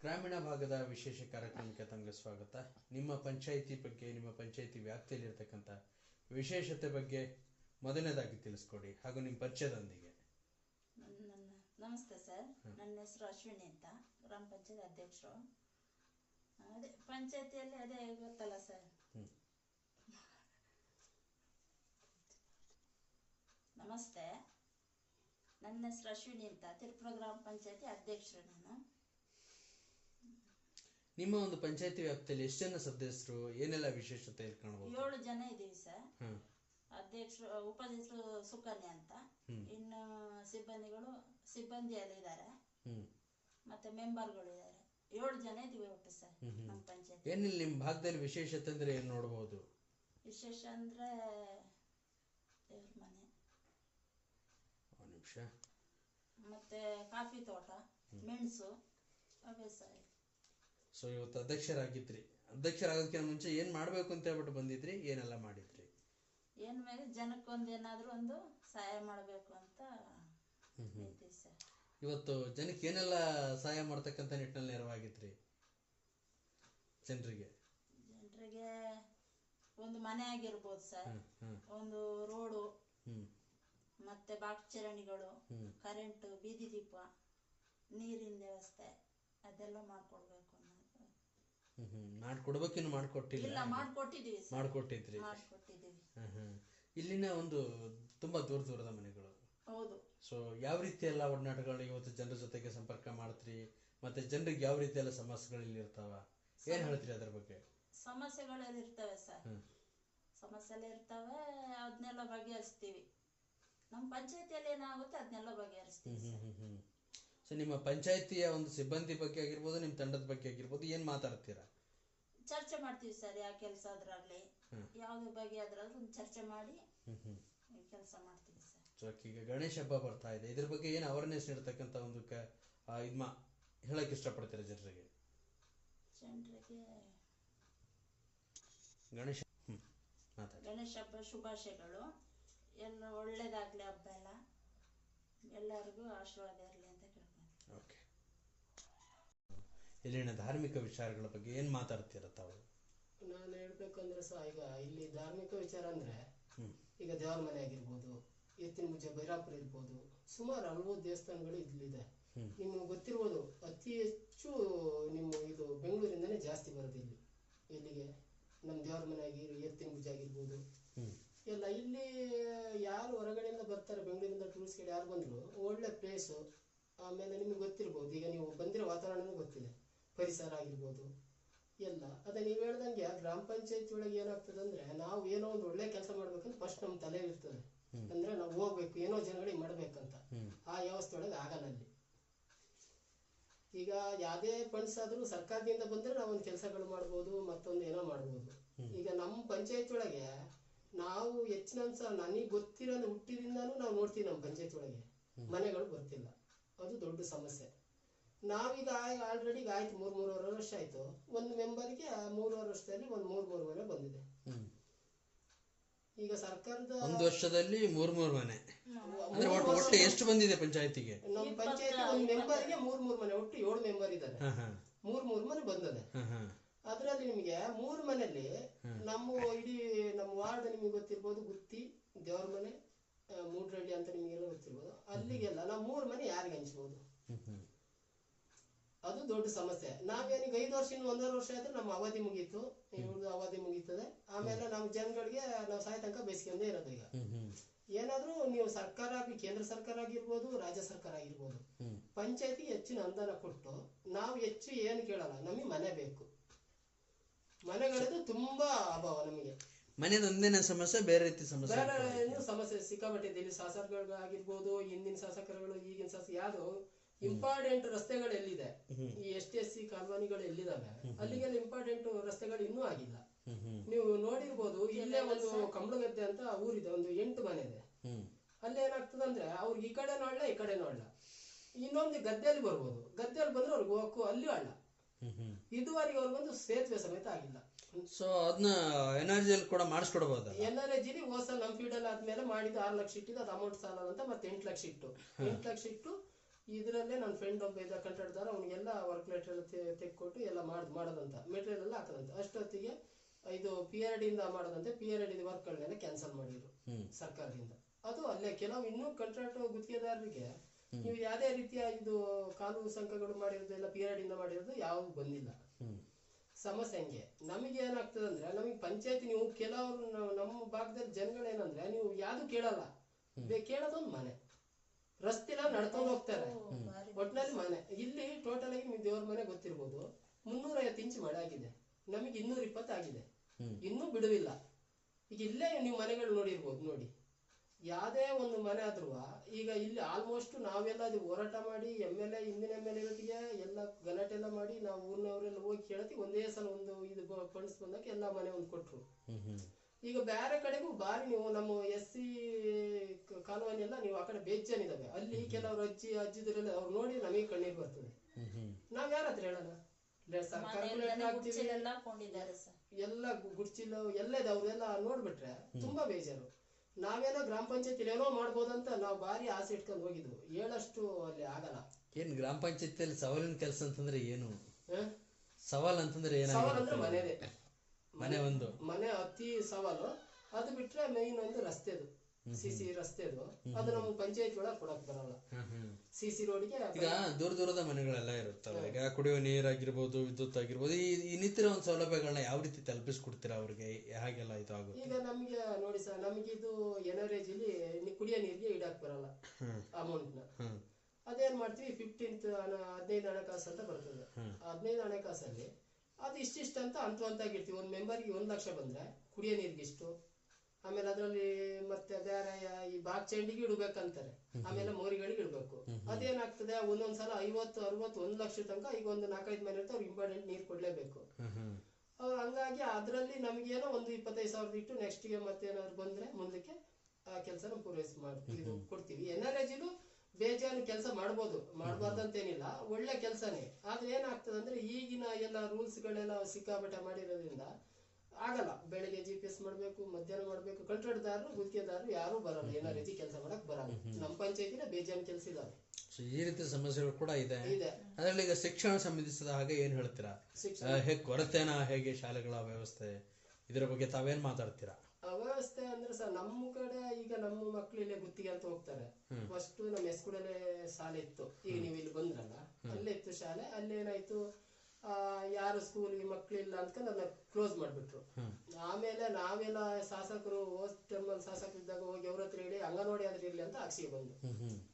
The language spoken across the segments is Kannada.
ಗ್ರಾಮೀಣ ಭಾಗದ ವಿಶೇಷ ಕಾರ್ಯಕ್ರಮಕ್ಕೆ ತಮಗೆ ಸ್ವಾಗತ. ನಿಮ್ಮ ಪಂಚಾಯಿತಿ ಬಗ್ಗೆ ನಿಮ್ಮ ಪಂಚಾಯಿತಿ ವ್ಯಾಪ್ತಿಯಲ್ಲಿರ್ತಕ್ಕಂಥ ವಿಶೇಷತೆ ಬಗ್ಗೆ ಮೊದಲನೇದಾಗಿ ತಿಳಿಸ್ಕೊಡಿ ಹಾಗೂ ನಿಮ್ಮ ಪರಿಚಯದೊಂದಿಗೆ. ನನ್ನ ನಮಸ್ತೆ ಸರ್. ನನ್ನ ಹೆಸರು ಅಶ್ವಿನಿ ಅಂತ ಗ್ರಾಮ ಪಂಚಾಯತ್ ಅಧ್ಯಕ್ಷರು. ಅದೇ ಪಂಚಾಯತಿಯಲ್ಲಿ ಅದೇ ಗೊತ್ತಲ್ಲ ಸರ್. ನಮಸ್ತೆ. ನನ್ನ ಹೆಸರು ಅಶ್ವಿನಿ ಅಂತ ತಿರುಪುರ ಗ್ರಾಮ ಪಂಚಾಯತಿ ಅಧ್ಯಕ್ಷರು ನಾನು. ನಿಮ್ಮ ಒಂದು ಪಂಚಾಯತಿ ವ್ಯಾಪ್ತಿಯಲ್ಲಿ ಎಷ್ಟು ಜನ ಸದಸ್ಯರು ಏನೆಲ್ಲ ವಿಶೇಷತೆ ಕಾಣಬಹುದು ಏಳು ಜನ ಇದೀವಿ ಸರ್. ಹ್ಮ್ ಅಧ್ಯಕ್ಷರು ಉಪಾಧ್ಯಕ್ಷರು ಸುಕನ್ಯಾ ಅಂತ. ಹ್ಮ್. ಇನ್ನು ಸಿಬ್ಬಂದಿಗಳು ಸಿಬ್ಬಂದಿಯಲ್ಲಿ ಇದ್ದಾರೆ. ಹ್ಮ್. ಮತ್ತೆ ಮೆಂಬರ್ಗಳು ಇದ್ದಾರೆ. ಏಳು ಜನ ಇದೀವಿ ಒಟ್ಟು ಸರ್ ಹ್ಮ್ ಹ್ಮ್. ನಮ್ಮ ಪಂಚಾಯತ್. ಏನಿಲ್ಲ ನಿಮ್ಮ ಭಾಗದಲ್ಲಿ ವಿಶೇಷತೆ ಅಂದ್ರೆ ಏನು ನೋಡಬಹುದು ವಿಶೇಷ ಅಂದ್ರೆ ದೇವ್ರ ಮನೆ. ಒಂದು ನಿಮಿಷ. ಮತ್ತೆ ಕಾಫಿ ತೋಟ ಮೆಣಸು ಅವೇ ಸರ್. ಸೊ ಇವತ್ತು ಅಧ್ಯಕ್ಷರಾಗಿದ್ರಿ. ಅಧ್ಯಕ್ಷರಾಗೋದಕ್ಕಿಂತ ಮುಂಚೆ ಏನ್ ಮಾಡ್ಬೇಕು ಅಂತ ಹೇಳ್ಬಿಟ್ಟು ಬಂದಿದ್ರಿ? ಏನೆಲ್ಲ ಮಾಡಿದ್ರಿ? ಏನ್ ಮೇಲೆ ಜನಕ್ಕೊಂದು ಏನಾದ್ರೂ ಒಂದು ಸಹಾಯ ಮಾಡಬೇಕು ಅಂತ. ಸರ್. ಇವತ್ತು ಜನಕ್ಕೆ ಏನೆಲ್ಲ ಸಹಾಯ ಮಾಡ್ತಕ್ಕಂಥ ನಿಟ್ಟಿನಲ್ಲಿ ನೆರವಾಗಿದ್ರಿ? ಜನರಿಗೆ. ಜನರಿಗೆ ಒಂದು ಮನೆ ಆಗಿರ್ಬೋದು ಸರ್. ಒಂದು ರೋಡು ಮತ್ತೆ ಬಾಕ್ಚರಣಿಗಳು ಕರೆಂಟ್ ಬೀದಿ ದೀಪ ನೀರಿನ ವ್ಯವಸ್ಥೆ ಅದೆಲ್ಲ ಮಾಡ್ಕೊಡ್ಬೇಕು ಮಾಡ್ಕೊಡ್ಬೇಕಿನ್ನು ಮಾಡ್ಕೊಟ್ಟಿಲ್ಲ ಮಾಡ್ಕೊಟ್ಟಿದೀವಿ ಮಾಡ್ಕೊಟ್ಟಿದ್ರಿ. ಹ್ಮ್ ಇಲ್ಲಿನ ಒಂದು ತುಂಬಾ ದೂರ ದೂರದ ಮನೆಗಳು. ಹೌದು. ಸೊ ಯಾವ ರೀತಿ ಎಲ್ಲ ಒಡನಾಟಗಳು ಇವತ್ತು ಜನರ ಜೊತೆಗೆ ಸಂಪರ್ಕ ಮಾಡ್ತೀರಿ? ಮತ್ತೆ ಜನರಿಗೆ ಯಾವ ರೀತಿ ಎಲ್ಲ ಸಮಸ್ಯೆಗಳು ಇಲ್ಲಿ ಇರ್ತಾವ ಏನ್ ಹೇಳ್ತೀರಿ ಅದ್ರ ಬಗ್ಗೆ? ಸಮಸ್ಯೆಗಳೆಲ್ಲ ಇರ್ತವೆ ಸರ್. ಸಮಸ್ಯೆ ಸಮಸ್ಯೆಲ್ಲ ಇರ್ತವೆ ಅದನ್ನೆಲ್ಲ ಬಗೆಹರಿಸ್ತೀವಿ. ನಮ್ಮ ಪಂಚಾಯತಿಯಲ್ಲಿ ಏನಾಗುತ್ತೆ ಅದನ್ನೆಲ್ಲ ಬಗೆಹರಿಸ್ತೀವಿ ಸೊ ನಿಮ್ಮ ಪಂಚಾಯತಿಯ ಒಂದು ಸಿಬ್ಬಂದಿ ಬಗ್ಗೆ ಆಗಿರ್ಬೋದು ನಿಮ್ಮ ತಂಡದ ಬಗ್ಗೆ ಆಗಿರ್ಬೋದು ಏನ್ ಮಾತಾಡ್ತೀರಾ? ಚರ್ಚೆ ಮಾಡ್ತೀವಿ ಸರ್ ಯಾವ ಕೆಲಸ ಅದ್ರಾಗ್ಲಿ. ಯಾವ್ದು ಬಗ್ಗೆ ಅದ್ರಲ್ಲಿ ಒಂದು ಚರ್ಚೆ ಮಾಡಿ ಕೆಲಸ ಮಾಡ್ತೀವಿ ಸರ್. ಸೊ ಈಗ ಗಣೇಶ ಹಬ್ಬ ಬರ್ತಾ ಇದೆ. ಇದ್ರ ಬಗ್ಗೆ ಏನು ಅವೇರ್ನೆಸ್ ನೀಡ್ತಕ್ಕಂಥ ಒಂದು ಕ ಇದ್ ಮಾ ಹೇಳಕ್ ಇಷ್ಟಪಡ್ತೀರಾ ಜನರಿಗೆ? ಜನರಿಗೆ ಗಣೇಶ ಗಣೇಶ ಹಬ್ಬ ಶುಭಾಶಯಗಳು. ಎಲ್ಲ ಒಳ್ಳೇದಾಗ್ಲಿ ಹಬ್ಬ ಎಲ್ಲ. ಎಲ್ಲರಿಗೂ ಆಶೀರ್ವಾದ ಇರಲಿ. ಇಲ್ಲಿನ ಧಾರ್ಮಿಕ ವಿಚಾರಗಳ ಬಗ್ಗೆ ಏನ್ ಮಾತಾಡ್ತೀರ ತಾವು ನಾನು ಹೇಳ್ಬೇಕಂದ್ರೆ ಸಹ ಈಗ ಇಲ್ಲಿ ಧಾರ್ಮಿಕ ವಿಚಾರ ಅಂದ್ರೆ ಈಗ ದೇವರ ಮನೆ ಆಗಿರ್ಬೋದು ಎತ್ತಿನ ಮುಜ್ಜೆ ಬೈರಾಪುರ ಇರ್ಬೋದು ಸುಮಾರು ಹಲವು ದೇವಸ್ಥಾನಗಳು ಇಲ್ಲಿದೆ. ನಿಮ್ಗೆ ಗೊತ್ತಿರ್ಬೋದು ಅತಿ ಹೆಚ್ಚು ನಿಮ್ಮ ಇದು ಬೆಂಗಳೂರಿಂದನೇ ಜಾಸ್ತಿ ಬರೋದು ಇಲ್ಲಿ. ಇಲ್ಲಿಗೆ ನಮ್ಮ ದೇವರ ಮನೆ ಆಗಿರ್ ಎತ್ತಿನ ಮುಜ್ಜೆ ಆಗಿರ್ಬೋದು. ಎಲ್ಲ ಇಲ್ಲಿ ಯಾರು ಹೊರಗಡೆಯಿಂದ ಬರ್ತಾರೆ ಬೆಂಗಳೂರಿಂದ ಟೂರಿಸ್ಟ್ಗಳು ಯಾರು ಬಂದ್ರು ಒಳ್ಳೆ ಪ್ಲೇಸು ಆಮೇಲೆ ನಿಮಗೆ ಗೊತ್ತಿರ್ಬೋದು ಈಗ ನೀವು ಬಂದಿರೋ ವಾತಾವರಣನೂ ಗೊತ್ತಿದೆ. ಪರಿಸರ ಆಗಿರ್ಬೋದು. ಎಲ್ಲ. ಅದೇ ನೀವು ಹೇಳ್ದಂಗೆ ಗ್ರಾಮ ಪಂಚಾಯತಿ ಒಳಗೆ ಏನಾಗ್ತದೆ ಅಂದ್ರೆ ನಾವು ಏನೋ ಒಂದು ಒಳ್ಳೆ ಕೆಲಸ ಮಾಡ್ಬೇಕಂತ ಫಸ್ಟ್ ನಮ್ಮ ತಲೆ ಇರ್ತದೆ. ಅಂದ್ರೆ ನಾವು ಹೋಗ್ಬೇಕು ಏನೋ ಜನಗಳಿಗೆ ಮಾಡ್ಬೇಕಂತ. ಆ ವ್ಯವಸ್ಥೆ ಒಳಗೆ ಆಗಲ್ಲ ಅಲ್ಲಿ. ಈಗ ಯಾವುದೇ ಫಂಡ್ಸ್ ಆದ್ರೂ ಸರ್ಕಾರದಿಂದ ಬಂದ್ರೆ ನಾವು ಒಂದು ಕೆಲಸಗಳು ಮಾಡ್ಬೋದು ಮತ್ತೊಂದು ಏನೋ ಮಾಡ್ಬೋದು. ಈಗ ನಮ್ಮ ಪಂಚಾಯತ್ ಒಳಗೆ ನಾವು ಹೆಚ್ಚಿನ ನನಗೆ ಗೊತ್ತಿರೋ ಹುಟ್ಟಿದಿಂದಾನು ನಾವು ನೋಡ್ತೀವಿ ನಮ್ಮ ಪಂಚಾಯತ್ ಒಳಗೆ. ಮನೆಗಳು ಬರ್ತಿಲ್ಲ ಅದು ದೊಡ್ಡ ಸಮಸ್ಯೆ. ನಾವೀಗ ಆಲ್ರೆಡಿ ಆಯ್ತು ಮೂರ್ ಮೂರುವರೆ ವರ್ಷ ಆಯ್ತು. ಒಂದು ಮೆಂಬರ್ಗೆ ಮೂರುವರೆ ವರ್ಷದಲ್ಲಿ ಒಂದು ಮೂರ್ ಮನೆ ಬಂದಿದೆ. ಈಗ ಸರ್ಕಾರದ ಒಂದು ವರ್ಷದಲ್ಲಿ ಮೂರ್ ಮೂರ್ ಮನೆ ಅಂದ್ರೆ ಒಟ್ಟು ಎಷ್ಟು ಬಂದಿದೆ ಪಂಚಾಯತಿಗೆ? ನಮ್ಮ ಪಂಚಾಯತ್ ಒಂದು ಮೆಂಬರ್ಗೆ ಮೂರ್ ಮೂರ್ ಮನೆ ಒಟ್ಟು ಏಳು ಮೆಂಬರ್ ಇದ್ದಾರೆ. ಮೂರ್ ಮೂರ್ ಮನೆ ಬಂದದೆ. ಅದರಲ್ಲಿ ನಿಮಗೆ ಮೂರು ಮನೆಯಲ್ಲಿ ನಮ್ಮ ಇಡೀ ನಮ್ಮ ವಾರ್ಡ್ ನಿಮಗೆ ಗೊತ್ತಿರ್ಬೋದು ಗುತ್ತಿ ದೇವ್ರ ಮನೆ ಮೂಡ್ರಳ್ಳಿ ಅಂತ ನಿಮಗೆಲ್ಲ ಗೊತ್ತಿರ್ಬೋದು. ಅಲ್ಲಿಗೆಲ್ಲ ನಾವು ಮೂರು ಮನೆ ಯಾರಿಗೆ ಹಂಚ್ಬೋದು? ಅದು ದೊಡ್ಡ ಸಮಸ್ಯೆ. ನಾವೇನೀಗ ಐದು ವರ್ಷ ಇನ್ನು ಒಂದೂವರೆ ವರ್ಷ ಆದ್ರೆ ನಮ್ಮ ಅವಧಿ ಮುಗೀತು. ಇವ್ರದ್ದು ಅವಧಿ ಮುಗೀತದೆ. ಆಮೇಲೆ ನಮ್ಮ ಜನಗಳಿಗೆ ನಾವು ಸಾಯ ತನಕ ಬೇಯಿಸ್ಕೊಂಡೇ ಇರೋದು ಈಗ. ಏನಾದ್ರೂ ನೀವು ಸರ್ಕಾರ ಆಗ್ಲಿ ಕೇಂದ್ರ ಸರ್ಕಾರ ಆಗಿರ್ಬೋದು ರಾಜ್ಯ ಸರ್ಕಾರ ಆಗಿರ್ಬೋದು ಪಂಚಾಯತಿ ಹೆಚ್ಚಿನ ಅನುದಾನ ಕೊಟ್ಟು ನಾವು ಹೆಚ್ಚು ಏನು ಕೇಳಲ್ಲ ನಮಗೆ ಮನೆ ಬೇಕು. ಮನೆಗಳದ್ದು ತುಂಬಾ ಅಭಾವ ನಮಗೆ. ಮನೆಯೊಂದಿನ ಒಂದೇನ ಸಮಸ್ಯೆ ಬೇರೆ ರೀತಿ ಸಮಸ್ಯೆ ಬೇರೆ ಏನು ಸಮಸ್ಯೆ ಸಿಕ್ಕಾಪಟ್ಟಿದೆ ಇಲ್ಲಿ ಶಾಸಕರು ಆಗಿರ್ಬೋದು ಹಿಂದಿನ ಶಾಸಕರುಗಳು ಈಗಿನ ಶಾಸಕ ಯಾವ್ದು ಇಂಪಾರ್ಟೆಂಟ್ ರಸ್ತೆಗಳು ಎಲ್ಲಿದೆ? ಈ ಎಸ್ ಟಿ ಎಸ್ ಸಿ ಕಾಲೋನಿಗಳು ಎಲ್ಲಿದಾವೆ? ಅಲ್ಲಿಗೆಲ್ಲ ಇಂಪಾರ್ಟೆಂಟ್ ರಸ್ತೆಗಳು ಇನ್ನೂ ಆಗಿಲ್ಲ. ನೀವು ನೋಡಿರ್ಬೋದು ಇಲ್ಲೇ ಒಂದು ಕಂಬಳಗದ್ದೆ ಅಂತ ಊರಿದೆ ಒಂದು ಎಂಟು ಮನೆ ಇದೆ. ಅಲ್ಲಿ ಏನಾಗ್ತದಂದ್ರೆ ಅವ್ರಿಗೆ ಈ ಕಡೆ ನೋಡ್ಲ ಈ ಕಡೆ ನೋಡ್ಲ ಇನ್ನೊಂದು ಗದ್ದೆಯಲ್ಲಿ ಬರ್ಬೋದು. ಗದ್ದೆಯಲ್ಲಿ ಬಂದ್ರೆ ಅವ್ರಿಗೆ ಹೋಗಕ್ಕೂ ಅಲ್ಲಿ ಹ್ಮ್ ಇದುವರೆಗೆ ಅವ್ರಿಗೊಂದು ಸೇತುವೆ ಸಮೇತ ಆಗಿಲ್ಲ. ಸೊ ಅದನ್ನ ಎನರ್ಜಿಯಲ್ಲಿ ಕೂಡ ಮಾಡಿಸ್ಕೊಡ್ಬೋದು? ಎನರ್ಜಿ ಹೋದ ಸಲ ನಮ್ಮ ಫೀಲ್ಡ್ ಅಲ್ಲಿ ಆದ್ಮೇಲೆ ಮಾಡಿದ್ದು ಆರು ಲಕ್ಷ ಇಟ್ಟಿದ್ದು ಅದು ಅಮೌಂಟ್ ಸಾಲ ಅಂತ ಮತ್ತೆ ಎಂಟು ಲಕ್ಷ ಇಟ್ಟು. ಎಂಟು ಲಕ್ಷ ಇಟ್ಟು ಇದರಲ್ಲೇ ನನ್ನ ಫ್ರೆಂಡ್ ಒಬ್ಬ ಇದ್ದ ಕಂಟಾಡ್ದಾರ ಅವನಿಗೆಲ್ಲ ವರ್ಕ್ ಲೆಟರ್ ಎಲ್ಲ ತೆ- ತೆಕ್ಕೊಟ್ಟು ಎಲ್ಲ ಮಾಡ್ ಮಾಡೋದಂತ. ಮೆಟೀರಿಯಲ್ ಎಲ್ಲ ಹಾಕೋದಂತ. ಅಷ್ಟೊತ್ತಿಗೆ ಇದು ಪಿ ಆರ್ ಇಂದ ಮಾಡೋದಂತೆ. ಪಿ ಆರ್ ಡಿ ವರ್ಕ್ಗಳನ್ನೆಲ್ಲ ಕ್ಯಾನ್ಸಲ್ ಮಾಡಿದ್ರು ಸರ್ಕಾರದಿಂದ. ಅದು ಅಲ್ಲೇ ಕೆಲವು ಇನ್ನೂ ಕಂಟ್ರಾಕ್ಟ್ ಗುತ್ತಿಗೆದಾರರಿಗೆ ನೀವು ಯಾವುದೇ ರೀತಿಯ ಇದು ಕಾನೂನು ಸಂಘಗಳು ಮಾಡಿರೋದೆಲ್ಲ ಪಿ ಆರ್ ಇಂದ ಮಾಡಿರೋದು ಯಾವುದು ಬಂದಿಲ್ಲ. ಸಮಸ್ಯೆ ಹಂಗೆ. ನಮಗೆ ಏನಾಗ್ತದೆ ಅಂದ್ರೆ ನಮಗೆ ಪಂಚಾಯತ್ ನೀವು ಕೆಲವರು ನಮ್ಮ ಭಾಗದಲ್ಲಿ ಜನಗಳೇನಂದ್ರೆ ನೀವು ಯಾವ್ದು ಕೇಳಲ್ಲ. ಕೇಳೋದೊಂದು ಮನೆ. ರಸ್ತೆಲ್ಲ ನಡ್ಕೊಂಡು ಹೋಗ್ತಾರೆ. ಒಟ್ನಲ್ಲಿ ಮನೆ. ಇಲ್ಲಿ ಟೋಟಲ್ ಆಗಿ ನಿಮ್ಗೆ ದೇವ್ರ ಮನೆ ಗೊತ್ತಿರ್ಬೋದು. ಮುನ್ನೂರ ಐವತ್ತು ಇಂಚು ಮಳೆ ಆಗಿದೆ. ನಮಗೆ ಇನ್ನೂರ ಇಪ್ಪತ್ತು ಆಗಿದೆ. ಇನ್ನೂ ಬಿಡುವಿಲ್ಲ. ಈಗ ಇಲ್ಲೇ ನೀವು ಮನೆಗಳು ನೋಡಿರ್ಬೋದು ನೋಡಿ. ಯಾವುದೇ ಒಂದು ಮನೆ ಆದ್ರೂ ಈಗ ಇಲ್ಲಿ ಆಲ್ಮೋಸ್ಟ್ ನಾವೆಲ್ಲ ಅದು ಹೋರಾಟ ಮಾಡಿ ಎಂ ಎಲ್ ಎ ಹಿಂದಿನ ಎಂ ಎಲ್ ಎಗಳಿಗೆ ಎಲ್ಲ ಗಲಾಟೆ ಎಲ್ಲ ಮಾಡಿ ನಾವು ಊರಿನವರೆಲ್ಲ ಹೋಗಿ ಕೇಳತಿ ಒಂದೇ ಸಲ ಒಂದು ಇದು ಫಂಡ್ಸ್ ಬಂದಾಗ ಎಲ್ಲ ಮನೆ ಒಂದು ಕೊಟ್ರು. ಹ್ಮ್ ಹ್ಮ್. ಈಗ ಬೇರೆ ಕಡೆಗೂ ಬಾರಿ ನೀವು ನಮ್ಮ ಎಸ್ ಸಿ ಕಾಲೋನಿ ಎಲ್ಲ ನೀವು ಆ ಕಡೆ ಬೇಜಾನ್ ಇದಾವೆ ಅಲ್ಲಿ ಕೆಲವರು ಅಜ್ಜಿ ಅಜ್ಜಿದ್ರೆಲ್ಲ ಅವ್ರು ನೋಡಿ ನಮಗೆ ಕಣ್ಣೀರು ಬರ್ತದೆ. ನಾವ್ ಯಾರ ಹತ್ರ ಹೇಳೋಣ ಎಲ್ಲ ಗುಡ್ಚಿಲ್ಲ ಎಲ್ಲ ಇದೆ ಅವ್ರೆಲ್ಲ ನೋಡ್ಬಿಟ್ರೆ ತುಂಬಾ ಬೇಜಾರು. ನಾವೇನೋ ಗ್ರಾಮ ಪಂಚಾಯತಿ ಏನೋ ಮಾಡ್ಬೋದಂತ ನಾವು ಬಾರಿ ಆಸೆ ಇಟ್ಕೊಂಡು ಹೋಗಿದ್ವು. ಹೇಳಷ್ಟು ಅಲ್ಲಿ ಆಗಲ್ಲ. ಏನ್ ಗ್ರಾಮ ಪಂಚಾಯತಿಯಲ್ಲಿ ಸವಾಲಿನ ಕೆಲಸ ಅಂತಂದ್ರೆ ಏನು? ಸವಾಲ್ ಅಂತಂದ್ರೆ ಸವಾಲ್ ಅಂದ್ರೆ ಏನಾಗಿರುತ್ತೆ ಮನೆದೇ ಮನೆ ಒಂದು. ಮನೆ ಅತಿ ಸವಾಲು. ಅದು ಬಿಟ್ರೆ ಮೈನ್ ಒಂದು ರಸ್ತೆದು ಸಿಸಿ ರಸ್ತೆದು ಅದು. ನಮ್ಗ್ ಪಂಚಾಯತ್ ಒಳಗೆ ಕೊಡಕ್ ಬರಲ್ಲ. ಸಿಸಿ ರೋಡ್ಗೆ ಈಗ ದೂರ ದೂರದ ಮನೆಗಳೆಲ್ಲ ಇರುತ್ತಲ್ಲ. ಈಗ ಕುಡಿಯುವ ನೀರಾಗಿರ್ಬೋದು ವಿದ್ಯುತ್ ಆಗಿರ್ಬೋದು ಈ ಇನ್ನಿತರ ಒಂದು ಸೌಲಭ್ಯಗಳನ್ನ ಯಾವ ರೀತಿ ತಲುಪಿಸ್ಕೊಡ್ತೀರಾ ಅವ್ರಿಗೆ? ಹಾಗೆಲ್ಲ ಇದು ಆಗುತ್ತೆ? ಈಗ ನಮ್ಗೆ ನೋಡಿ ಸರ್ ನಮಗೆ ಇದು ಇಲ್ಲಿ ಕುಡಿಯೋ ನೀರಿಗೆ ಇಡಕ್ ಬರಲ್ಲ. ಅಮೌಂಟ್ನ. ಅದೇನ್ ಮಾಡ್ತೀವಿ ಫಿಫ್ಟೀನ್ತ್ ಹದಿನೈದು ಹಣಕಾಸು ಅಂತ ಬರ್ತದೆ. ಹದಿನೈದು ಹಣಕಾಸಲ್ಲಿ ಅದು ಇಷ್ಟಿಷ್ಟು ಅಂತ ಹಂತ ಹಂತಾಗಿರ್ತೀವಿ ಒಂದು ಮೆಂಬರ್ಗೆ ಒಂದು ಲಕ್ಷ ಬಂದ್ರೆ ಕುಡಿಯೋ ನೀರಿಗೆ ಇಷ್ಟು. ಆಮೇಲೆ ಅದರಲ್ಲಿ ಮತ್ತೆ ಬೇರೆ ಈ ಬಾಗ್ ಚೆಂಡಿಗೆ ಇಡ್ಬೇಕಂತಾರೆ. ಆಮೇಲೆ ಮೋರಿಗಳಿಗೆ ಇಡಬೇಕು. ಅದೇನಾಗ್ತದೆ ಒಂದೊಂದ್ಸಲ ಐವತ್ತು ಅರವತ್ತು ಒಂದು ಲಕ್ಷ ತನಕ ಈಗ ಒಂದು ನಾಲ್ಕೈದು ಮನೆ ಇರ್ತಾವೆ ಅವ್ರಿಗೆ ಇಂಪಾರ್ಟೆಂಟ್ ನೀರು ಕೊಡಲೇಬೇಕು. ಅವ್ರು ಹಂಗಾಗಿ ಅದರಲ್ಲಿ ನಮಗೇನೋ ಒಂದು ಇಪ್ಪತ್ತೈದು ಸಾವಿರದ ಇಟ್ಟು ನೆಕ್ಸ್ಟ್ಗೆ ಮತ್ತೇನಾದ್ರು ಬಂದರೆ ಬಂದ್ರೆ ಮುಂದಕ್ಕೆ ಆ ಕೆಲಸನ ಪೂರೈಸಿ ಮಾಡ್ತೀವಿ ಇದು ಕೊಡ್ತೀವಿ. ಎನ್ ಆರ್ ಬೇಜಾನು ಕೆಲಸ ಮಾಡ್ಬೋದು. ಮಾಡ್ಬಾರ್ದಂತೇನಿಲ್ಲ. ಒಳ್ಳೆ ಕೆಲಸನೇ. ಆದ್ರೆ ಏನಾಗ್ತದೆ ಅಂದ್ರೆ ಈಗಿನ ಎಲ್ಲ ರೂಲ್ಸ್ಗಳೆಲ್ಲ ಸಿಕ್ಕಾಪಟ್ಟೆ ಮಾಡಿರೋದ್ರಿಂದ ಆಗಲ್ಲ. ಬೆಳಗ್ಗೆ ಜಿ ಪಿ ಎಸ್ ಮಾಡ್ಬೇಕು ಮಧ್ಯಾಹ್ನ ಮಾಡ್ಬೇಕು. ಕಂಟ್ರಾಕ್ಟ್ದಾರರು ಗುತ್ತಿಗೆದಾರರು ಯಾರು ಬರಲ್ಲ. ಏನೋ ರೀತಿ ಕೆಲಸ ಮಾಡಕ್ ಬರಲ್ಲ. ನಮ್ಮ ಪಂಚಾಯತಿನ ಬೇಜಾನ್ ಕೆಲಸ ಇದಾವೆ. ಸೊ ಈ ರೀತಿ ಸಮಸ್ಯೆಗಳು ಕೂಡ ಇದೆ. ಅದರಲ್ಲಿ ಈಗ ಶಿಕ್ಷಣ ಸಂಬಂಧಿಸಿದ ಹಾಗೆ ಏನ್ ಹೇಳ್ತೀರಾ? ಹೇಗ್ ಕೊರತೆನಾ ಹೇಗೆ ಶಾಲೆಗಳ ವ್ಯವಸ್ಥೆ? ಇದರ ಬಗ್ಗೆ ತಾವೇನ್ ಮಾತಾಡ್ತೀರಾ? ಅವ್ಯವಸ್ಥೆ ಅಂದ್ರೆ ಸರ್ ನಮ್ಮ ಕಡೆ ಈಗ ನಮ್ಮ ಮಕ್ಳು ಇಲ್ಲೇ ಗುತ್ತಿಗೆ ಅಂತ ಹೋಗ್ತಾರೆ. ಫಸ್ಟ್ ನಮ್ಮ ಎಸ್ಕೂಡಲ್ಲೇ ಶಾಲೆ ಇತ್ತು. ಈಗ ನೀವು ಇಲ್ಲಿ ಬಂದ್ರಲ್ಲ ಅಲ್ಲೇ ಇತ್ತು ಶಾಲೆ ಅಲ್ಲೇನಾಯ್ತು? ಯಾರು ಸ್ಕೂಲ್ಗೆ ಮಕ್ಕಳಿಲ್ಲ ಅಂದ್ಕೊಂಡು ಅದನ್ನ ಕ್ಲೋಸ್ ಮಾಡ್ಬಿಟ್ರು. ಆಮೇಲೆ ನಾವೆಲ್ಲ ಶಾಸಕರು ಟರ್ಮಲ್ಲಿ ಶಾಸಕರು ಇದ್ದಾಗ ಹೋಗಿ ಅವ್ರ ಹತ್ರ ಹೇಳಿ ಅಂಗನವಾಡಿ ಆದ್ರೆ ಇರ್ಲಿ ಅಂತ ಆಕ್ಷಿಗೆ ಬಂದು.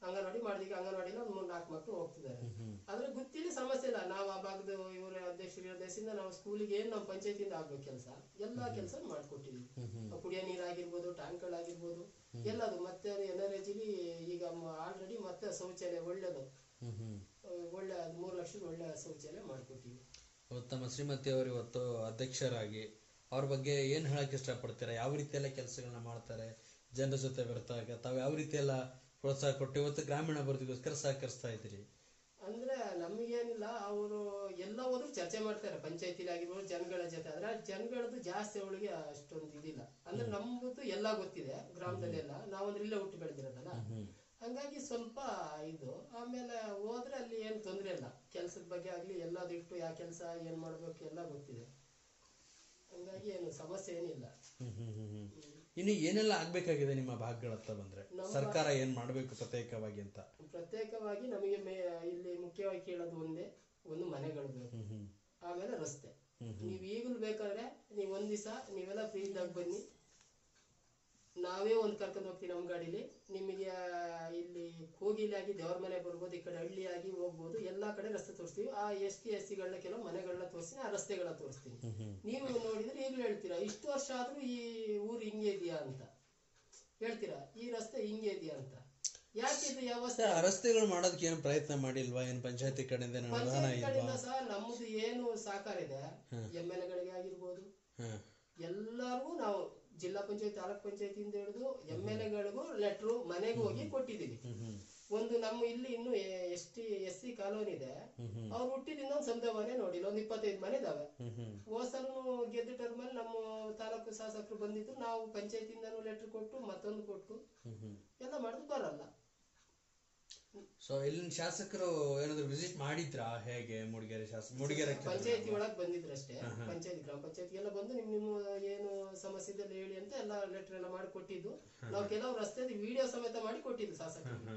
ಅಂಗನವಾಡಿ ಮಾಡಿದೀಗ ಅಂಗನವಾಡಿನ ಒಂದು ಮೂರ್ ನಾಲ್ಕು ಮಕ್ಳು ಹೋಗ್ತಿದ್ದಾರೆ. ಆದ್ರೆ ಗೊತ್ತಿಲ್ಲ ಸಮಸ್ಯೆ ಇಲ್ಲ. ನಾವು ಆ ಭಾಗದ ಇವರ ಅಧ್ಯಕ್ಷರು ದೇಶದಿಂದ ನಾವು ಸ್ಕೂಲಿಗೆ ಏನ್ ನಮ್ಮ ಪಂಚಾಯತಿಯಿಂದ ಆಗ್ಬೇಕು ಕೆಲಸ? ಎಲ್ಲಾ ಕೆಲಸ ಮಾಡಿಕೊಟ್ಟಿದ್ವಿ. ಕುಡಿಯೋ ನೀರಾಗಿರ್ಬೋದು ಟ್ಯಾಂಕ್ಗಳಾಗಿರ್ಬೋದು ಎಲ್ಲದು. ಮತ್ತೆ ಎನರ್ಜಿಲಿ ಈಗ ಆಲ್ರೆಡಿ ಮತ್ತೆ ಶೌಚಾಲಯ ಒಳ್ಳೇದು. ಒಳ್ಳೆ ಮೂರು ಲಕ್ಷದ ಒಳ್ಳೆ ಶೌಚಾಲಯ ಮಾಡ್ಕೊಟ್ಟಿವಿ. ಉತ್ತಮ ಶ್ರೀಮತಿ ಅವರು ಇವತ್ತು ಅಧ್ಯಕ್ಷರಾಗಿ ಅವ್ರ ಬಗ್ಗೆ ಏನ್ ಹೇಳಕ್ ಇಷ್ಟಪಡ್ತೀರಾ? ಯಾವ ರೀತಿ ಎಲ್ಲ ಕೆಲಸಗಳನ್ನ ಮಾಡ್ತಾರೆ? ಜನರ ಜೊತೆ ಬರ್ತಾಗ ತಾವು ಯಾವ ರೀತಿ ಎಲ್ಲ ಪ್ರೋತ್ಸಾಹ ಕೊಟ್ಟು ಇವತ್ತು ಗ್ರಾಮೀಣ ಅಭಿವೃದ್ಧಿಗೋಸ್ಕರ ಸಹಕರಿಸ್ತಾ ಇದ್ದೀರಿ? ಅಂದ್ರೆ ನಮಗೇನಿಲ್ಲ ಅವರು ಎಲ್ಲ ಹೋದ್ರು ಚರ್ಚೆ ಮಾಡ್ತಾರೆ. ಪಂಚಾಯತಿಲಿ ಆಗಿರ್ಬೋದು ಜನಗಳ ಜೊತೆ. ಆದ್ರೆ ಜನಗಳದ್ದು ಜಾಸ್ತಿ ಅವಳಿಗೆ ಅಷ್ಟೊಂದು ಇದಿಲ್ಲ. ಅಂದ್ರೆ ನಮ್ಗದು ಎಲ್ಲ ಗೊತ್ತಿದೆ ಗ್ರಾಮದಲ್ಲೆಲ್ಲ. ನಾವಂದ್ರೆ ಇಲ್ಲೇ ಹುಟ್ಟು ಬೆಳೆದಿರೋದಲ್ಲ. ಹಂಗಾಗಿ ಸ್ವಲ್ಪ ಇದು. ಆಮೇಲೆ ಹೋದ್ರೆ ಅಲ್ಲಿ ಏನು ತೊಂದರೆ ಇಲ್ಲ ಕೆಲ್ಸದ ಬಗ್ಗೆ ಆಗ್ಲಿ ಎಲ್ಲದು ಇಟ್ಟು ಯಾವ ಕೆಲಸ ಏನು ಮಾಡಬೇಕು ಎಲ್ಲ ಗೊತ್ತಿದೆ. ಹಂಗಾಗಿ ಏನು ಸಮಸ್ಯೆ ಏನಿಲ್ಲ. ಇನ್ನು ಏನೆಲ್ಲ ಆಗ್ಬೇಕಾಗಿದೆ ನಿಮ್ಮ ಭಾಗಗಳತ್ತ ಬಂದ್ರೆ? ನಮ್ಮ- ಸರ್ಕಾರ ಏನ್ ಮಾಡಬೇಕು ಪ್ರತ್ಯೇಕವಾಗಿ ಅಂತ? ಪ್ರತ್ಯೇಕವಾಗಿ ನಮಗೆ ಇಲ್ಲಿ ಮುಖ್ಯವಾಗಿ ಕೇಳೋದು ಒಂದೇ ಒಂದು ಮನೆಗಳು ಬೇಕು. ಆಮೇಲೆ ರಸ್ತೆ. ನೀವು ನೀವ್ ಈಗಲೂ ಬೇಕಾದ್ರೆ ನೀವ್ ಒಂದ್ ದಿವಸ ನೀವೆಲ್ಲ ಫ್ರೀ ಇದ್ದಾಗ ಬನ್ನಿ. ನಾವೇ ಒಂದು ಕರ್ಕೊಂಡು ಹೋಗ್ತೀವಿ ನಮ್ ಗಾಡಿಲಿ. ನಿಮಗೆ ಇಲ್ಲಿ ಆಗಿ ದೇವ್ರ ಮನೆಗೆ ಬರ್ಬೋದು ಈ ಕಡೆ ಹಳ್ಳಿ ಆಗಿ ಹೋಗ್ಬೋದು ಎಲ್ಲಾ ಕಡೆ ರಸ್ತೆ ತೋರಿಸ್ತೀವಿ. ಆ ಎಸ್ ಟಿ ಎಸ್ ಸಿಗಳನ್ನ ಕೆಲವು ಮನೆಗಳನ್ನ ತೋರಿಸ್ತೀನಿ ಆ ರಸ್ತೆಗಳನ್ನ ತೋರಿಸ್ತೀನಿ. ನೀವು ನೋಡಿದ್ರೆ ಈಗಲೂ ಹೇಳ್ತೀರಾ ಇಷ್ಟು ವರ್ಷ ಆದ್ರೂ ಈ ಊರು ಹಿಂಗೆ ಇದೆಯಾ ಅಂತ? ಹೇಳ್ತೀರಾ ಈ ರಸ್ತೆ ಹಿಂಗೆ ಇದೆಯಾ ಅಂತ? ರಸ್ತೆಗಳು ಮಾಡೋದಕ್ಕೆ ಏನು ಪ್ರಯತ್ನ ಮಾಡಿಲ್ವಾ? ಏನ್ ಪಂಚಾಯತಿ ಕಡೆಯಿಂದ ಸಹ ನಮ್ಮದು ಏನು ಸಹಕಾರ ಇದೆ ಎಂ ಎಲ್ ಎಗಳಿಗೆ ಆಗಿರ್ಬೋದು. ಎಲ್ಲರಿಗೂ ನಾವು ಜಿಲ್ಲಾ ಪಂಚಾಯತ್ ತಾಲೂಕ್ ಪಂಚಾಯತಿಯಿಂದ ಹಿಡಿದು ಎಂ ಎಲ್ ಎಗಳಿಗೂ ಲೆಟ್ರು ಮನೆಗೆ ಹೋಗಿ ಕೊಟ್ಟಿದ್ದೀವಿ. ಒಂದು ನಮ್ಮ ಇಲ್ಲಿ ಇನ್ನು S T S C colony ಇದೆ. ಅವ್ರು ಹುಟ್ಟಿದಿಂದ ಇನ್ನೊಂದು ಸಮುದಾಯ ಮನೆ ನೋಡಿಲ್ಲ ಒಂದು ಇಪ್ಪತ್ತೈದು ಮನೆ ಇದಾವೆ. ಹೋಸಲು ಗೆದ್ದ ಟರ್ಮಲ್ಲಿ ನಮ್ಮ ತಾಲೂಕು ಶಾಸಕರು ಬಂದಿದ್ರು ನಾವು ಪಂಚಾಯತಿಂದನೂ ಲೆಟರ್ ಕೊಟ್ಟು ಮತ್ತೊಂದು ಕೊಟ್ಟು ಎಲ್ಲ ಮಾಡಿದ್ರು ಬರಲ್ಲ. ಸೊ ಇಲ್ಲಿನ ಶಾಸಕರು ಏನಾದ್ರು ವಿಸಿಟ್ ಮಾಡಿದ್ರಾ? ಹೇಗೆ ಮೂಡಿಗೆರೆ ಶಾಸಕ ಮೂಡಿಗೆರೆ ಪಂಚಾಯತಿ ಒಳಗ್ ಬಂದಿದ್ರು ಅಷ್ಟೇ. ಪಂಚಾಯತಿ ಗ್ರಾಮ ಪಂಚಾಯತಿಗೆಲ್ಲ ಬಂದು ನಿಮ್ ನಿಮ್ಮ ಏನು ಸಮಸ್ಯೆ ಇದ್ದಲ್ಲಿ ಹೇಳಿ ಅಂತ ಎಲ್ಲ ಲೆಟರ್ ಎಲ್ಲ ಮಾಡಿ ಕೊಟ್ಟಿದ್ದು. ನಾವು ಕೆಲವು ರಸ್ತೆಯಲ್ಲಿ ವಿಡಿಯೋ ಸಮೇತ ಮಾಡಿ ಕೊಟ್ಟಿದ್ದು ಶಾಸಕರಿಗೆ.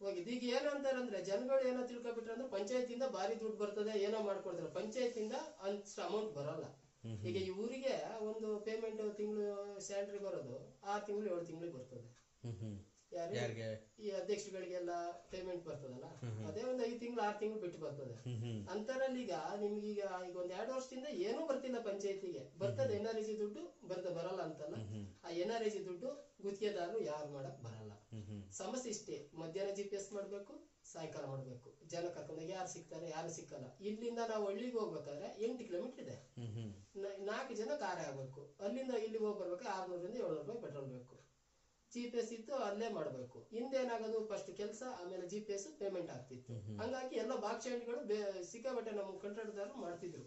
ಹೋಗಿದ್ದು ಈಗ ಏನು ಅಂತಾರಂದ್ರೆ ಜನಗಳು ಏನೋ ತಿಳ್ಕೊಬಿಟ್ರೆ ಅಂದ್ರೆ ಪಂಚಾಯತಿಯಿಂದ ಭಾರಿ ದುಡ್ಡು ಬರ್ತದೆ ಏನೋ ಮಾಡ್ಕೊಡ್ತಾರೆ. ಪಂಚಾಯತಿಯಿಂದ ಅಷ್ಟು ಅಮೌಂಟ್ ಬರಲ್ಲ. ಈಗ ಈ ಊರಿಗೆ ಒಂದು ಪೇಮೆಂಟ್ ತಿಂಗಳು ಸ್ಯಾಲ್ರಿ ಬರೋದು ಆರು ತಿಂಗಳು ಏಳು ತಿಂಗಳು ಬರ್ತದೆ. ಈ ಅಧ್ಯಕ್ಷಗಳಿಗೆಲ್ಲ ಪೇಮೆಂಟ್ ಬರ್ತದಲ್ಲ? ಅದೇ ಒಂದು ಐದು ತಿಂಗಳು ಆರು ತಿಂಗಳು ಬಿಟ್ಟು ಬರ್ತದೆ. ಅಂತರಲ್ಲಿ ಈಗ ನಿಮ್ಗೆ ಈಗ ಈಗ ಒಂದ್ ಎರಡು ವರ್ಷದಿಂದ ಏನೂ ಬರ್ತಿಲ್ಲ ಪಂಚಾಯತಿಗೆ. ಬರ್ತದೆ ಎನ್ ಆರ್ ದುಡ್ಡು ಬರ್ತದೆ ಬರಲ್ಲ ಅಂತಲ್ಲ. ಆ ಎನ್ ಆರ್ ದುಡ್ಡು ಗುತ್ತಿಗೆದಾರರು ಯಾರು ಮಾಡಕ್ ಬರಲ್ಲ. ಸಮಸ್ಯೆ ಇಷ್ಟೇ. ಮಧ್ಯಾಹ್ನ ಜಿ ಪಿ ಎಸ್ ಮಾಡಬೇಕು ಸಾಯಂಕಾಲ ಮಾಡಬೇಕು. ಜನ ಕರ್ಕೊಂಡಾಗ ಯಾರು ಸಿಗ್ತಾರೆ ಯಾರು ಸಿಕ್ಕಲ್ಲ. ಇಲ್ಲಿಂದ ನಾವು ಹಳ್ಳಿಗೆ ಹೋಗ್ಬೇಕಾದ್ರೆ ಎಂಟು ಕಿಲೋಮೀಟರ್ ಇದೆ. ನಾಲ್ಕು ಜನ ಕಾರೆ ಆಗಬೇಕು. ಅಲ್ಲಿಂದ ಇಲ್ಲಿಗೆ ಹೋಗಿ ಬರ್ಬೇಕು ಆರ್ನೂರಿಂದ ಏಳ್ನೂರು ರೂಪಾಯಿ ಪೆಟ್ರೋಲ್ ಬೇಕು. ಜಿ ಪಿ ಎಸ್ ಇತ್ತು ಅಲ್ಲೇ ಮಾಡಬೇಕು. ಹಿಂದೇನಾಗೋದು ಫಸ್ಟ್ ಕೆಲಸ ಆಮೇಲೆ ಜಿ ಪಿ ಎಸ್ ಪೇಮೆಂಟ್ ಆಗ್ತಿತ್ತು. ಹಂಗಾಗಿ ಎಲ್ಲ ಬಾಕ್ಸ್ಟ್ಯಾಂಡ್ಗಳು ಸಿಕ್ಕಾಬಟ್ಟೆ ನಮ್ಮ ಕಂಟ್ರಾಕ್ಟರ್ ಮಾಡ್ತಿದ್ರು.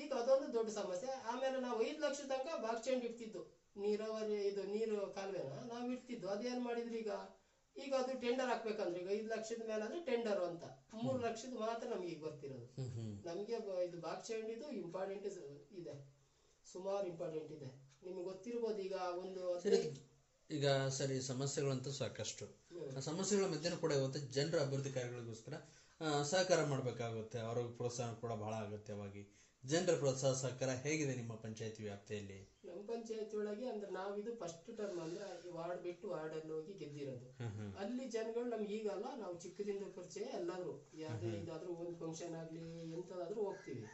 ಈಗ ಅದೊಂದು ದೊಡ್ಡ ಸಮಸ್ಯೆ. ಆಮೇಲೆ ನಾವು ಐದು ಲಕ್ಷ ತನಕ ಬಾಕ್ಸ್ ಚೇಂಜ್ ಇಡ್ತಿದ್ದು. ನೀರಾವರಿ ಇದು ನೀರು ಕಾಲುವೆನ? ನಾವು ಇಡ್ತಿದ್ವು. ಅದೇನು ಮಾಡಿದ್ರಿ ಈಗ? ಈಗ ಅದು ಟೆಂಡರ್ ಹಾಕ್ಬೇಕಂದ್ರೆ ಈಗ ಐದು ಲಕ್ಷದ ಮೇಲೆ ಅಂದ್ರೆ ಟೆಂಡರ್ ಅಂತ. ಮೂರು ಲಕ್ಷದ ಮಾತ್ರ ನಮ್ಗೆ ಈಗ ಗೊತ್ತಿರೋದು. ನಮಗೆ ಇದು ಇದು ಇಂಪಾರ್ಟೆಂಟ್ ಇದೆ. ಸುಮಾರು ಇಂಪಾರ್ಟೆಂಟ್ ಇದೆ. ನಿಮ್ಗೆ ಗೊತ್ತಿರ್ಬೋದು ಈಗ ಒಂದು ಈಗ ಸರಿ ಸಮಸ್ಯೆಗಳಂತೂ ಸಾಕಷ್ಟು. ಆ ಸಮಸ್ಯೆಗಳ ಮಧ್ಯೆ ಕೂಡ ಇವತ್ತು ಜನರ ಅಭಿವೃದ್ಧಿ ಕಾರ್ಯಗಳಿಗೋಸ್ಕರ ಸಹಕಾರ ಮಾಡಬೇಕಾಗುತ್ತೆ. ಅವ್ರಿಗೆ ಪ್ರೋತ್ಸಾಹ ಕೂಡ ಬಹಳ ಅಗತ್ಯವಾಗಿ ಜನರ ಪ್ರೋತ್ಸಾಹ ಸಹಕಾರ ಹೇಗಿದೆ ನಿಮ್ಮ ಪಂಚಾಯತಿ ವ್ಯಾಪ್ತಿಯಲ್ಲಿ? ನಮ್ಮ ಪಂಚಾಯತಿ ಒಳಗೆ ಅಂದ್ರೆ ನಾವಿದು ಫಸ್ಟ್ ಟರ್ಮ್ ಅಂದ್ರೆ ಈ ವಾರ್ಡ್ ಬಿಟ್ಟು ವಾರ್ಡ್ ಅಲ್ಲಿ ಹೋಗಿ ಗೆದ್ದಿರೋದು. ಅಲ್ಲಿ ಜನಗಳು ನಮ್ಗೆ ಈಗಲ್ಲ ನಾವು ಚಿಕ್ಕದಿಂದ ಪರಿಚಯ ಎಲ್ಲಾದ್ರು ಯಾವ್ದೇ ಇದಾದ್ರೂ ಒಂದು ಫಂಕ್ಷನ್ ಆಗ್ಲಿ ಎಂತದಾದ್ರೂ ಹೋಗ್ತೀವಿ.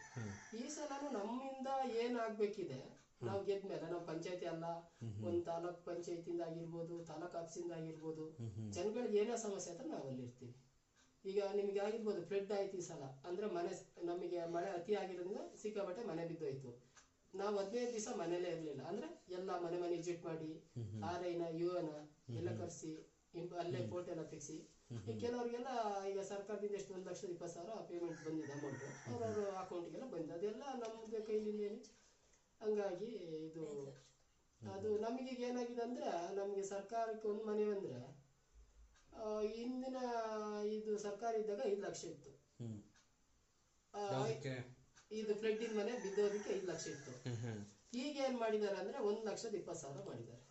ಈ ಸಲನು ನಮ್ಮಿಂದ ಏನಾಗ್ಬೇಕಿದೆ ನಾವು ಗೆದ್ಮೇಲೆ ನಾವು ಪಂಚಾಯತಿ ಅಲ್ಲ. ಒಂದ್ ತಾಲೂಕ್ ಪಂಚಾಯತಿಯಿಂದ ಆಗಿರ್ಬೋದು ತಾಲೂಕ್ ಆಫೀಸಿಂದ ಆಗಿರ್ಬೋದು ಜನಗಳಿಗೆ ಏನೇ ಸಮಸ್ಯೆ ಆದ್ರೆ ನಾವು ಅಲ್ಲಿ ಇರ್ತೀವಿ ಈಗ ನಿಮ್ಗೆ ಆಗಿರ್ಬೋದು ಫ್ಲಡ್ ಆಯ್ತು ಈ ಸಲ? ಅಂದ್ರೆ ಮನೆ ನಮಗೆ ಮಳೆ ಅತಿ ಆಗಿರೋದ್ರಿಂದ ಸಿಕ್ಕಾಪಟ್ಟೆ ಮನೆ ಬಿದ್ದೋಯ್ತು. ನಾವು ಹದಿನೈದು ದಿವಸ ಮನೇಲೇ ಇರ್ಲಿಲ್ಲ. ಅಂದ್ರೆ ಎಲ್ಲ ಮನೆ ಮನೆ ಜಿಟ್ ಮಾಡಿ ಆರ್ ಐನ ಯು ಎನ ಎಲ್ಲ ಕರ್ಸಿ ಇಂಪ- ಅಲ್ಲೇ ಫೋಟೋ ಎಲ್ಲ ತೆಗ್ಸಿ. ಈ ಕೆಲವರಿಗೆಲ್ಲ ಈಗ ಸರ್ಕಾರದಿಂದ ಎಷ್ಟು ಒಂದು ಲಕ್ಷದ ಇಪ್ಪತ್ತು ಸಾವಿರ ಪೇಮೆಂಟ್ ಬಂದಿದೆ ಅಮೌಂಟ್ ಅವ್ರವ್ರ ಅಕೌಂಟ್ಗೆಲ್ಲ ಬಂದಿದೆ. ಅದೆಲ್ಲ ನಮ್ದು ಕೈಲಿ ಹಂಗಾಗಿ ಇದು ಅದು ನಮಗೆ ಈಗ ಏನಾಗಿದೆ ಅಂದ್ರೆ ನಮಗೆ ಸರ್ಕಾರಕ್ಕೆ ಒಂದು ಮನೆ ಅಂದ್ರೆ ಹಿಂದಿನ ಇದು ಸರ್ಕಾರ ಇದ್ದಾಗ ಐದು ಲಕ್ಷ ಇತ್ತು. ಇದು ಫ್ಲಡ್ ಮನೆ ಬಿದ್ದೋದಕ್ಕೆ ಐದು ಲಕ್ಷ ಇತ್ತು. ಈಗ ಏನ್ ಮಾಡಿದ್ದಾರೆ ಅಂದ್ರೆ ಒಂದ್ ಲಕ್ಷದ ಇಪ್ಪತ್ತು ಸಾವಿರ ಮಾಡಿದ್ದಾರೆ.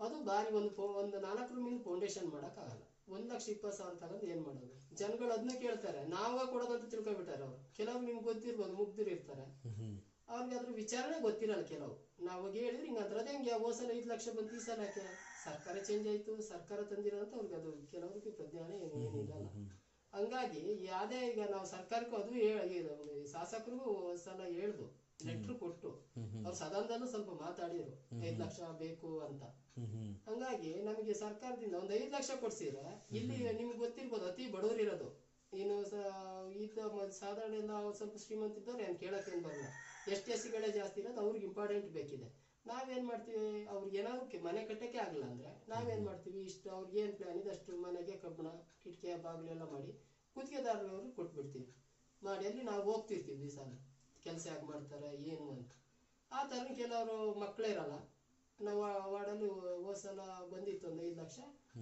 ಅದು ಬಾರಿ ಒಂದು ಫೋ- ಒಂದು ನಾಲ್ಕು ರೂಮಿನ ಫೌಂಡೇಶನ್ ಮಾಡಕ್ ಆಗಲ್ಲ ಒಂದ್ ಲಕ್ಷ ಇಪ್ಪತ್ತು ಸಾವಿರ ತಗೊಂಡು ಏನ್ ಮಾಡೋದು? ಜನಗಳು ಅದನ್ನ ಕೇಳ್ತಾರೆ. ನಾವ ಕೊಡೋದಂತ ತಿಳ್ಕೊಬಿಟ್ಟಾರೆ ಅವ್ರು. ಕೆಲವ್ರು ನಿಮ್ಗೆ ಗೊತ್ತಿರ್ಬೋದು ಮುಗ್ದಿರು ಇರ್ತಾರೆ. ಹ್ಮ್ ಹ್ಮ್. ಅವ್ರಿಗೆ ಅದ್ರ ವಿಚಾರಣೆ ಗೊತ್ತಿರಲ್ಲ ಕೆಲವು. ನಾವು ಹೇಳಿದ್ರೆ ಹಿಂಗ ಅದ್ರ ಹೆಂಗೆ ಹೋದ ಸಲ ಐದು ಲಕ್ಷ ಬಂತು ಈ ಸಲ ಯಾಕೆ ಸರ್ಕಾರ ಚೇಂಜ್ ಆಯ್ತು ಸರ್ಕಾರ ತಂದಿರೋದಂತ ಅವ್ರಿಗೆ ಅದು ಕೆಲವ್ರಿಗೆ ಪ್ರಜ್ಞಾನ ಏನು ಏನಿರಲ್ಲ ಹಂಗಾಗಿ ಯಾವುದೇ ಈಗ ನಾವು ಸರ್ಕಾರಕ್ಕೂ ಅದು ಶಾಸಕರಿಗೂ ಒಂದ್ ಸಲ ಹೇಳ್ದು ಲೆಟ್ರ್ ಕೊಟ್ಟು. ಅವ್ರು ಸದನದಲ್ಲೂ ಸ್ವಲ್ಪ ಮಾತಾಡಿದ್ರು ಐದ್ ಲಕ್ಷ ಬೇಕು ಅಂತ. ಹಂಗಾಗಿ ನಮಗೆ ಸರ್ಕಾರದಿಂದ ಒಂದ್ ಐದ್ ಲಕ್ಷ ಕೊಡ್ಸಿದ್ರೆ ಇಲ್ಲಿ ನಿಮ್ಗೆ ಗೊತ್ತಿರ್ಬೋದು ಅತಿ ಬಡವರಿರೋದು ಇನ್ನು ಈತ ಸಾಧಾರಣ ಎಲ್ಲ ಸ್ವಲ್ಪ ಶ್ರೀಮಂತ ಇದ್ದವ್ರು ಏನ್ ಕೇಳಕ್ ಏನ್ ಬರಲ್ಲ. ಎಷ್ಟ್ ಎಸ್ ಸಿಗಳೇ ಜಾಸ್ತಿ ಇರೋದು ಅವ್ರಿಗೆ ಇಂಪಾರ್ಟೆಂಟ್ ಬೇಕಿದೆ. ನಾವೇನು ಮಾಡ್ತೀವಿ ಅವ್ರಿಗೆ ಏನಾದ್ರು ಮನೆ ಕಟ್ಟಕ್ಕೆ ಆಗಲ್ಲ ಅಂದ್ರೆ ನಾವೇನು ಮಾಡ್ತೀವಿ ಇಷ್ಟು ಅವ್ರಿಗೆ ಏನು ಪ್ಲ್ಯಾನ್ ಇದೆ ಅಷ್ಟು ಮನೆಗೆ ಕಬ್ಬಣ ಕಿಟಕಿ ಬಾಗಿಲೆಲ್ಲ ಮಾಡಿ ಕುತ್ತಿಗೆದಾರರವ್ರಿಗೆ ಕೊಟ್ಬಿಡ್ತೀವಿ. ಮಾಡಿ ಅಲ್ಲಿ ನಾವು ಹೋಗ್ತಿರ್ತೀವಿ ಸಾಲ ಕೆಲಸ ಯಾಕೆ ಮಾಡ್ತಾರೆ ಏನು ಅಂತ. ಆ ಥರ ಕೆಲವರು ಮಕ್ಕಳೇ ಇರಲ್ಲ. ನಾವು ವಾರ್ಡಲ್ಲಿ ಹೋದ್ಸಲ ಬಂದಿತ್ತು ಒಂದು ಐದು ಲಕ್ಷ.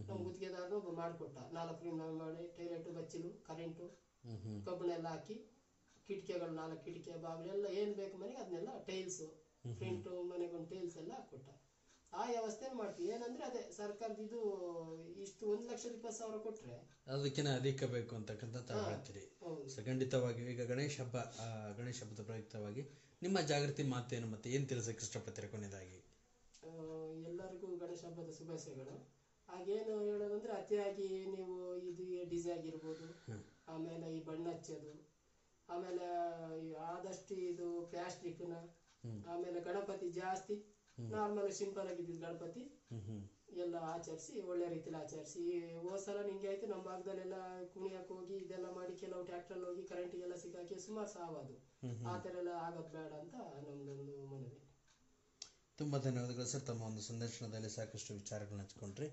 ನಮ್ಮ ಗುತ್ತಿಗೆದಾರನು ಒಬ್ಬ ಮಾಡಿಕೊಟ್ಟ. ನಾಲ್ಕು ರೂಮ್ ಮಾಡಿ ಟೈಲೆಟು ಬಚ್ಚಿಲು ಕರೆಂಟು ಕಬ್ಬಣ ಎಲ್ಲ ಹಾಕಿ ಕಿಟಕಿಗಳು ನಾಲ್ಕು ಕಿಟಕಿ ಬಾಗಿಲೆಲ್ಲ ಏನು ಬೇಕು ಮನೆಗೆ ಅದನ್ನೆಲ್ಲ ಟೈಲ್ಸು ಪ್ರಿಂಟು ಮನೆಗೊಂದು ಟೈಲ್ಸ್ ಎಲ್ಲ ಕೊಟ್ಟ ಆ ವ್ಯವಸ್ಥೆ ಮಾಡ್ತೀವಿ. ಏನಂದ್ರೆ ಅದೇ ಸರ್ಕಾರದ ಇದು ಇಷ್ಟು ಒಂದು ಲಕ್ಷ ಇಪ್ಪತ್ತು ಸಾವಿರ ಕೊಟ್ರೆ ಅದಕ್ಕಿಂತ ಅಧಿಕ ಬೇಕು ಅಂತಕ್ಕಂಥ ಹೇಳ್ತೀರಿ. ಖಂಡಿತವಾಗಿ ಈಗ ಗಣೇಶ ಹಬ್ಬ ಗಣೇಶ ಹಬ್ಬದ ಪ್ರಯುಕ್ತವಾಗಿ ನಿಮ್ಮ ಜಾಗೃತಿ ಮಾತೇನು ಮತ್ತೆ ಏನ್ ತಿಳಿಸಕ್ಕೆ ಇಷ್ಟಪಡ್ತೀರಿ ಕೊನೆಯದಾಗಿ? ಎಲ್ಲರಿಗೂ ಗಣೇಶ ಹಬ್ಬದ ಶುಭಾಶಯಗಳು. ಹಾಗೇನು ಹೇಳೋದಂದ್ರೆ ಅತಿಯಾಗಿ ನೀವು ಇದು ಡಿ ಜೆ ಆಗಿರ್ಬೋದು ಆಮೇಲೆ ಈ ಬಣ್ಣ ಹಚ್ಚೋದು ಆಮೇಲೆ ಆದಷ್ಟು ಇದು ಪ್ಲಾಸ್ಟಿಕ್ನ ಆಮೇಲೆ ಗಣಪತಿ ಜಾಸ್ತಿ ನಾರ್ಮಲ್ ಸಿಂಪಲ್ ಆಗಿದ್ದು ಗಣಪತಿ. ಎಲ್ಲ ಆಚರಿಸಿ ಒಳ್ಳೆ ರೀತಿಲಿ ಆಚರಿಸಿ. ಹೋದ ಸಲ ನಿಂಗೆ ಆಯ್ತು ನಮ್ಮ ಭಾಗದಲ್ಲೆಲ್ಲ ಕುಣಿಯಕ್ಕೆ ಹೋಗಿ ಇದೆಲ್ಲ ಮಾಡಿ ಕೆಲವು ಟ್ರ್ಯಾಕ್ಟರ್ ಹೋಗಿ ಕರೆಂಟಿಗೆಲ್ಲ ಸಿಕ್ಕಾಕಿ ಸುಮಾರು ಸಾವದು ಆ ಥರ ಎಲ್ಲ ಆಗೋದು ಬೇಡ ಅಂತ ನಮ್ದೊಂದು ಮನವಿ. ತುಂಬಾ ಧನ್ಯವಾದಗಳು ಸರ್ ತಮ್ಮ ಒಂದು ಸಂದರ್ಶನದಲ್ಲಿ ಸಾಕಷ್ಟು ವಿಚಾರಗಳನ್ನ ಹಂಚ್ಕೊಂಡ್ರಿ.